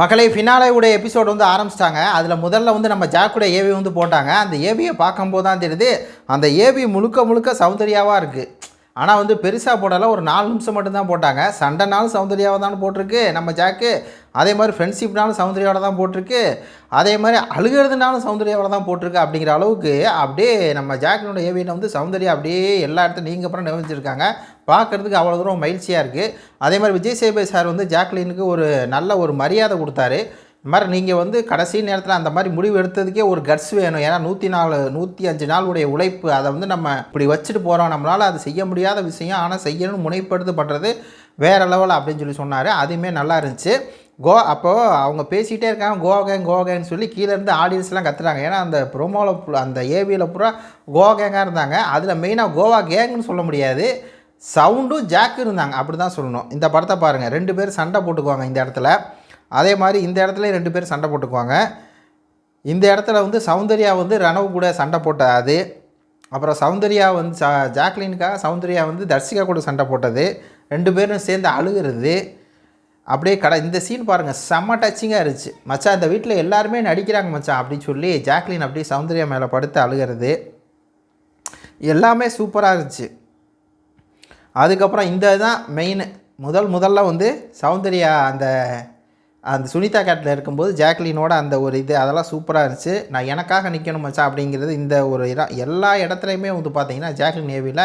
மக்களை ஃபினாலே உடைய எபிசோடு வந்து ஆரம்பிச்சிட்டாங்க. அதில் முதல்ல வந்து நம்ம ஜாக்குடைய ஏவி வந்து போட்டாங்க. அந்த ஏவியை பார்க்கும்போது தான் தெரியுது அந்த ஏவி முழுக்க முழுக்க சௌந்தர்யாவாக இருக்குது ஆனால் வந்து பெருசாக போடல ஒரு நாலு நிமிஷம் மட்டும்தான் போட்டாங்க. சண்டைனாலும் சௌந்தர்யாவை தான் போட்டிருக்கு. நம்ம ஜாக்கு அதே மாதிரி ஃப்ரெண்ட்ஷிப்னாலும் சௌந்தர்யாவோட தான் போட்டிருக்கு. அதே மாதிரி அழுகிறதுனாலும் சௌந்தர்யாவோட தான் போட்டிருக்கு அப்படிங்கிற அளவுக்கு அப்படியே நம்ம ஜாக்கினோட ஏவியில் வந்து சௌந்தர்யா அப்படியே எல்லா இடத்துலையும் நீங்கள் அப்புறம் நிர்வகிச்சிருக்காங்க. பார்க்குறதுக்கு அவ்வளோ தூரம் மகிழ்ச்சியாக இருக்குது அதே மாதிரி விஜய் சேபை சார் வந்து ஜாக்லினுக்கு ஒரு நல்ல ஒரு மரியாதை கொடுத்தாரு. இந்த மாதிரி நீங்கள் வந்து கடைசி நேரத்தில் அந்த மாதிரி முடிவு எடுத்ததுக்கே ஒரு கட்ஸ் வேணும். ஏன்னா நூற்றி நாலு நூற்றி அஞ்சு நாளுடைய உழைப்பு அதை வந்து நம்ம இப்படி வச்சுட்டு போகிறோம் நம்மளால் அது செய்ய முடியாத விஷயம். ஆனால் செய்யணும்னு முனைப்படுத்து பண்ணுறது வேறு லெவல் அப்படின்னு சொல்லி சொன்னார். அதுவுமே நல்லா இருந்துச்சு. கோ அப்போது அவங்க பேசிகிட்டே இருக்காங்க. கோகேங் கேங் சொல்லி கீழே இருந்து ஆடியன்ஸ்லாம் கத்துறாங்க. ஏன்னா அந்த ப்ரோமோவில் அந்த ஏவியில் பூரா கோகேங்காக கேங்காக இருந்தாங்க. அதில் மெயினாக கோவா கேங்னு சொல்ல முடியாது. சவுண்டும் ஜாக்கு இருந்தாங்க. அப்படி தான் சொல்லணும். இந்த படத்தை பாருங்கள் ரெண்டு பேர் சண்டை போட்டுக்குவாங்க இந்த இடத்துல. அதே மாதிரி இந்த இடத்துல ரெண்டு பேர் சண்டை போட்டுக்குவாங்க. இந்த இடத்துல வந்து சௌந்தர்யா வந்து ரணவ் கூட சண்டை போட்டாது. அப்புறம் சௌந்தர்யா வந்து சா ஜாக்லினுக்காக சௌந்தர்யா வந்து தர்சிகா கூட சண்டை போட்டது. ரெண்டு பேரும் சேர்ந்து அழுகிறது. அப்படியே கடை இந்த சீன் பாருங்கள் செம்ம டச்சிங்காக இருந்துச்சு. மச்சான் இந்த வீட்டில் எல்லாருமே நடிக்கிறாங்க மச்சான் அப்படின்னு சொல்லி ஜாக்லின் அப்படியே சௌந்தர்யா மேலே படுத்து அழுகிறது. எல்லாமே சூப்பராக இருந்துச்சு. அதுக்கப்புறம் இந்த தான் மெயின் முதல் முதல்ல வந்து சௌந்தர்யா அந்த அந்த சுனிதா கேட்டில் இருக்கும்போது ஜாக்லினோட அந்த ஒரு இது அதெல்லாம் சூப்பராக இருந்துச்சு. நான் எனக்காக நிற்கணும் மச்சா அப்படிங்கிறது இந்த ஒரு இடம் எல்லா இடத்துலையுமே வந்து பார்த்தீங்கன்னா ஜாக்லின் ஏவியில்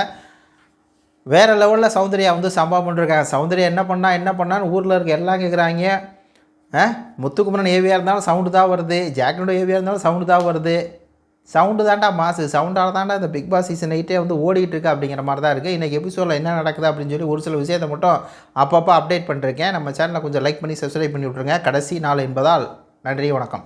வேறு லெவலில் சௌந்தர்யா வந்து சம்பவம் பண்ணிருக்காங்க. சௌந்தர்யா என்ன பண்ணா என்ன பண்ணான்னு ஊரில் இருக்க எல்லாம் கேட்குறாங்க முத்துக்குமரன் ஏவியாக இருந்தாலும் சவுண்டு தான் வருது. ஜாக்லினோட ஏவியாக இருந்தாலும் சவுண்டு தான் வருது. சவுண்டு தாண்டா மாசு. சவுண்டால் தாண்டா இந்த பிக் பாஸ் சீசன் எயிட்டே வந்து ஓடிட்டு இருக்கு அப்படிங்கிற மாதிரி தான் இருக்குது இன்றைக்கி எபிசோடில் என்ன நடக்குது அப்படின்னு சொல்லி ஒரு சில விஷயத்தை மட்டும் அப்பப்போ அப்டேட் பண்ணிருக்கேன். நம்ம சேனலை கொஞ்சம் லைக் பண்ணி சப்ஸ்கிரைப் பண்ணி விட்ருங்க கடைசி நாள் என்பதால் நன்றி வணக்கம்.